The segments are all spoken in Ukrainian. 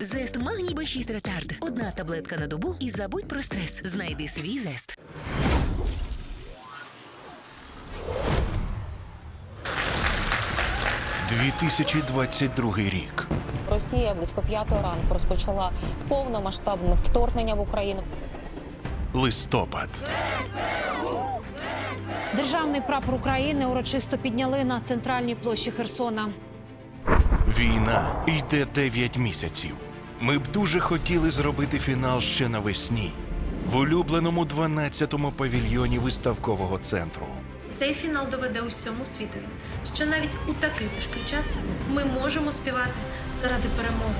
Зест магній Б6 ретард. Одна таблетка на добу і забудь про стрес. Знайди свій зест. – 2022 рік. Росія близько п'ятої ранку розпочала повномасштабне вторгнення в Україну. Листопад. Державний прапор України урочисто підняли на центральній площі Херсона. Війна йде 9 місяців. Ми б дуже хотіли зробити фінал ще навесні в улюбленому 12-му павільйоні виставкового центру. Цей фінал доведе усьому світові, що навіть у такий важкий час ми можемо співати заради перемоги.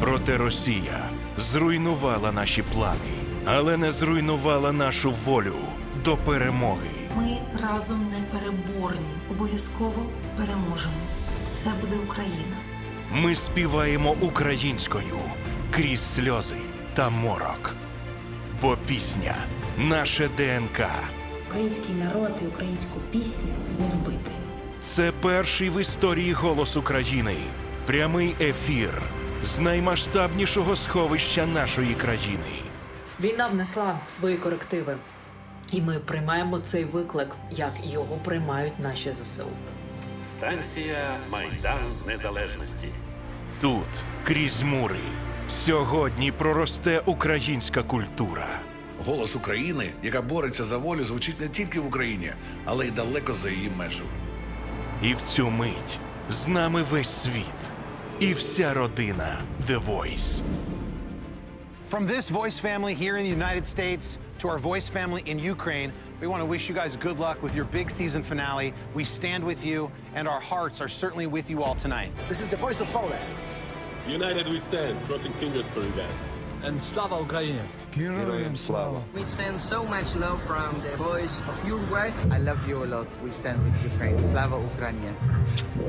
Проте Росія зруйнувала наші плани, але не зруйнувала нашу волю до перемоги. Ми разом непереборні. Обов'язково переможемо. Все буде Україна. Ми співаємо українською крізь сльози та морок. Бо пісня наше ДНК. Український народ і українську пісню не вбити. Це перший в історії голос України. Прямий ефір з наймасштабнішого сховища нашої країни. Війна внесла свої корективи, і ми приймаємо цей виклик, як його приймають наші ЗСУ. Станція Майдан Незалежності. Тут, крізь мури, сьогодні проросте українська культура. Голос України, яка бореться за волю, звучить не тільки в Україні, але й далеко за її межами. І в цю мить з нами весь світ і вся родина The Voice. From this voice family here in the United States to our voice family in Ukraine, we want to wish you guys good luck with your big season finale. We stand with you, and our hearts are certainly with you all tonight. This is the voice of Poland. United we stand, crossing fingers for you guys And Slava Ukraini. We send so much love from the voice of Uruguay. I love you a lot. We stand with Ukraine. Slava Ukraine.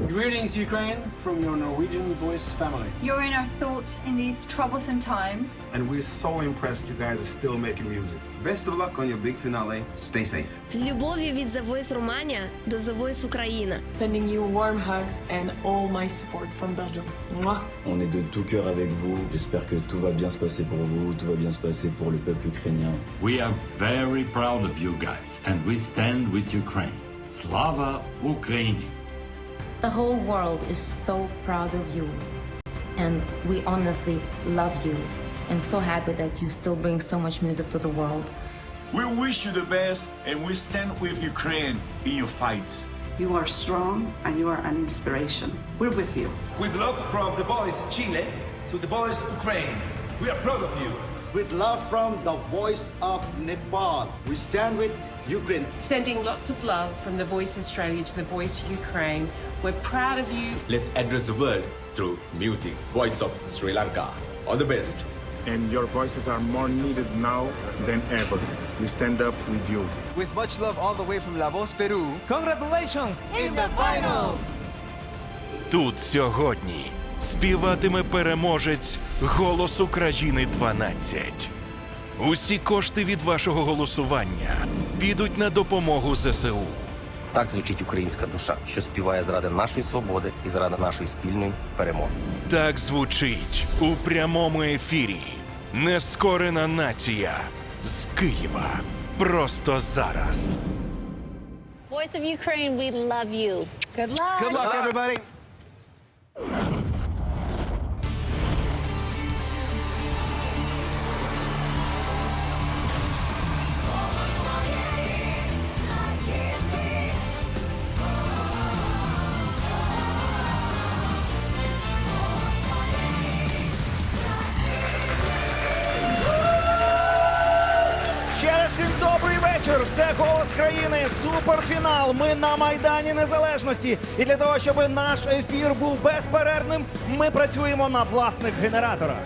Greetings, Ukraine, from your Norwegian voice family. You're in our thoughts in these troublesome times. And we're so impressed you guys are still making music. Best of luck on your big finale. Stay safe. З любов'ю від The Voice Romania до The Voice Україна. Sending you warm hugs and all my support from Belgium. Mwah. On est de tout cœur avec vous. J'espère que tout va bien se passer pour vous, tout va bien se passer pour le peuple ukrainien. We are very proud of you guys, and we stand with Ukraine. Slava Ukraini! The whole world is so proud of you. And we honestly love you and so happy that you still bring so much music to the world. We wish you the best and we stand with Ukraine in your fight. You are strong and you are an inspiration. We're with you. With love from the boys Chile to the boys Ukraine. We are proud of you. With love from the voice of Nepal. We stand with Ukraine. Sending lots of love from the Voice Australia to the Voice Ukraine. We're proud of you. Let's address the world through music. Voice of Sri Lanka. All the best. And your voices are more needed now than ever. We stand up with you. With much love all the way from La Voz, Peru. Congratulations In the finals! Тут сьогодні Співатиме переможець Голос України 12. Усі кошти від вашого голосування підуть на допомогу ЗСУ. Так звучить українська душа, що співає заради нашої свободи і заради нашої спільної перемоги. Так звучить у прямому ефірі. Нескорена нація з Києва. Просто зараз. Voice of Ukraine, we love you. Good luck. Good luck, everybody. Це голос країни. Суперфінал. Ми на майдані незалежності. І для того, щоб наш ефір був безперервним, ми працюємо на власних генераторах.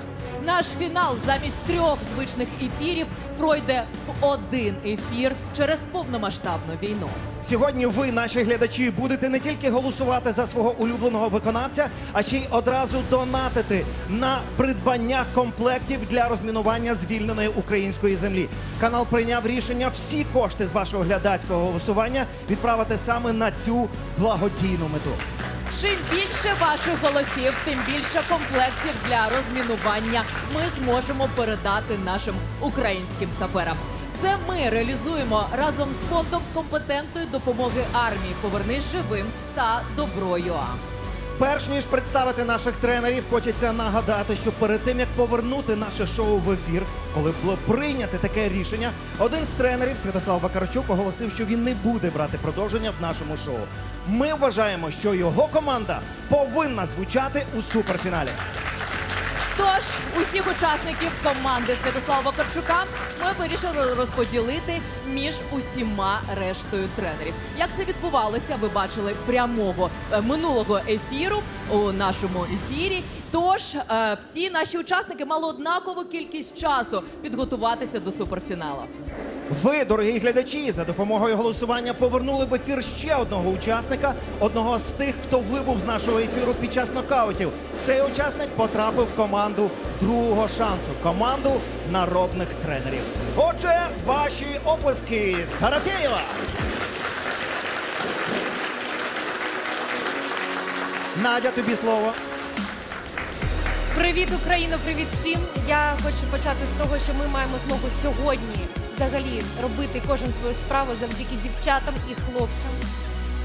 Наш фінал замість трьох звичних ефірів пройде в один ефір через повномасштабну війну. Сьогодні ви, наші глядачі, будете не тільки голосувати за свого улюбленого виконавця, а ще й одразу донатити на придбання комплектів для розмінування звільненої української землі. Канал прийняв рішення всі кошти з вашого глядацького голосування відправити саме на цю благодійну мету. Чим більше ваших голосів, тим більше комплектів для розмінування ми зможемо передати нашим українським саперам. Це ми реалізуємо разом з фондом компетентної допомоги армії Повернись живим та Добро.ЮА. Перш ніж представити наших тренерів, хочеться нагадати, що перед тим як повернути наше шоу в ефір, коли було прийняте таке рішення, один з тренерів Святослав Вакарчук оголосив, що він не буде брати продовження в нашому шоу. Ми вважаємо, що його команда повинна звучати у суперфіналі. Тож усіх учасників команди Святослава Вакарчука ми вирішили розподілити між усіма рештою тренерів. Як це відбувалося, ви бачили прямого е, минулого ефіру у нашому ефірі. Тож е, всі наші учасники мали однакову кількість часу підготуватися до суперфіналу. Ви, дорогі глядачі, за допомогою голосування повернули в ефір ще одного учасника, одного з тих, хто вибув з нашого ефіру під час нокаутів. Цей учасник потрапив в команду другого шансу, команду народних тренерів. Отже, ваші оплески Тарафєєва. Надя, тобі слово. Привіт, Україно! Привіт всім! Я хочу почати з того, що ми маємо змогу сьогодні взагалі робити кожен свою справу завдяки дівчатам і хлопцям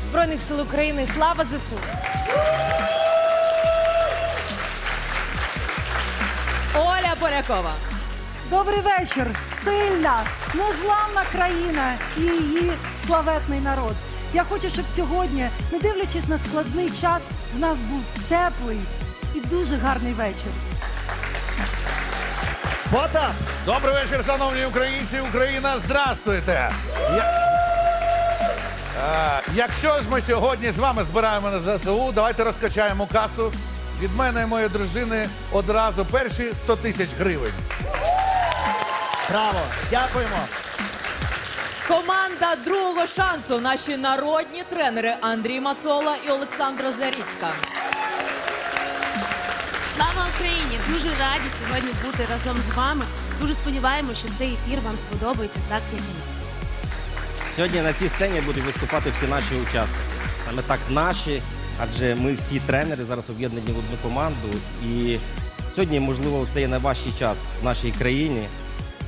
Збройних сил України. Слава ЗСУ! Оля Полякова. Добрий вечір. Сильна, незламна країна і її славетний народ. Я хочу, щоб сьогодні, не дивлячись на складний час, в нас був теплий і дуже гарний вечір. Потап! Добрий вечір, шановні українці. Україна, здрастуйте! Я... Е, якщо ж ми сьогодні з вами збираємо на ЗСУ, давайте розкачаємо касу. Від мене і моєї дружини одразу перші 100 тисяч гривень. Браво! Дякуємо! Команда другого шансу. Наші народні тренери Андрій Мацола і Олександра Заріцька. Раді сьогодні бути разом з вами. Дуже сподіваємося, що цей ефір вам сподобається так, як і. Сьогодні на цій сцені будуть виступати всі наші учасники. Саме так наші, адже ми всі тренери зараз об'єднані в одну команду. І сьогодні, можливо, це є найважчий час в нашій країні.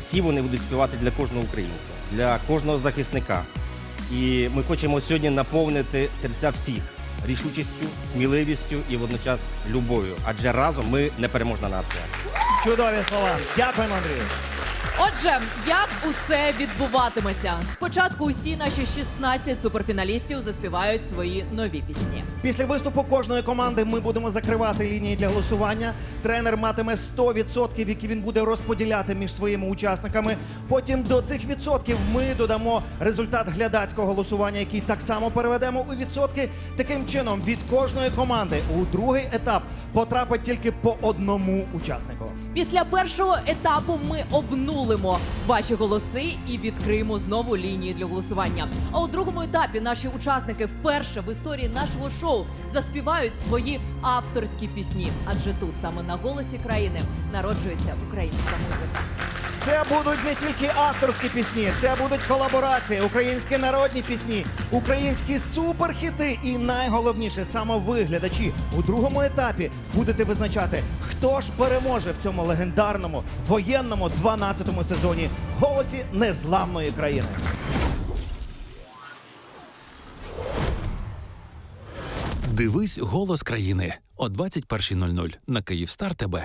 Всі вони будуть співати для кожного українця, для кожного захисника. І ми хочемо сьогодні наповнити серця всіх рішучістю, сміливістю і водночас любов'ю. Адже разом ми непереможна нація. Чудові слова. Дякуємо, Андрію. Отже, як усе відбуватиметься? Спочатку усі наші 16 суперфіналістів заспівають свої нові пісні. Після виступу кожної команди ми будемо закривати лінії для голосування. Тренер матиме 100%, які він буде розподіляти між своїми учасниками. Потім до цих відсотків ми додамо результат глядацького голосування, який так само переведемо у відсотки. Таким чином, від кожної команди у другий етап потрапить тільки по одному учаснику. Після першого етапу ми обнулимо ваші голоси і відкриємо знову лінії для голосування. А у другому етапі наші учасники вперше в історії нашого шоу заспівають свої авторські пісні. Адже тут саме на голосі країни народжується українська музика. Це будуть не тільки авторські пісні, це будуть колаборації, українські народні пісні, українські суперхіти. І найголовніше, саме ви, у другому етапі будете визначати, хто ж переможе в цьому легендарному воєнному 12-му сезоні голосі незламної країни. Дивись голос країни о 21.00 на Київстар ТБ.